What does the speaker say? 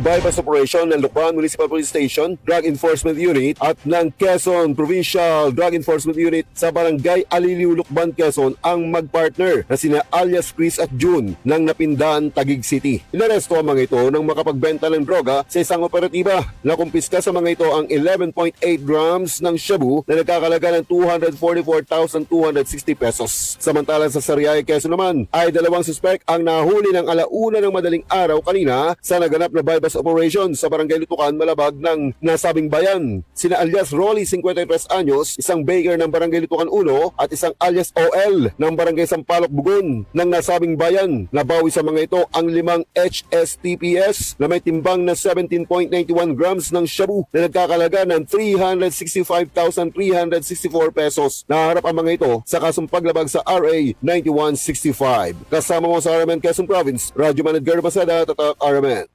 bypass operation ng Lukban Municipal Police Station, Drug Enforcement Unit at ng Quezon Provincial Drug Enforcement Unit sa Barangay Aliliw, Lukban, Quezon ang magpartner na sina alias Chris at June ng Napindan, Taguig City. Inaresto ang mga ito nang makapagbenta ng droga sa isang operatiba. Nakumpiska sa mga ito ang 11.8 grams ng shabu na nagkakalaga ng 244,260 pesos. Samantalang sa Sariaya, Quezon naman ay dalawang suspect ang nahuli ng alauna ng madaling araw kanina sa naganap na bypass operation sa Barangay Lutukan, Malabag ng nasabing bayan. Sina alias Rolly, 53 anyos, isang baker ng Barangay Lutukan 1 at isang alias OL ng Barangay Sampaloc, Bugon ng nasabing bayan. Nabawi sa mga ito ang limang HSTPS na may timbang na 17.91 grams ng shabu na nagkakalaga ng 365,364 pesos. Naharap ang mga ito sa kasong paglabag sa RA 9165. Kasama mo sa RMN Quezon Province, Radyo Man Edgar Masada, Tatak RMN.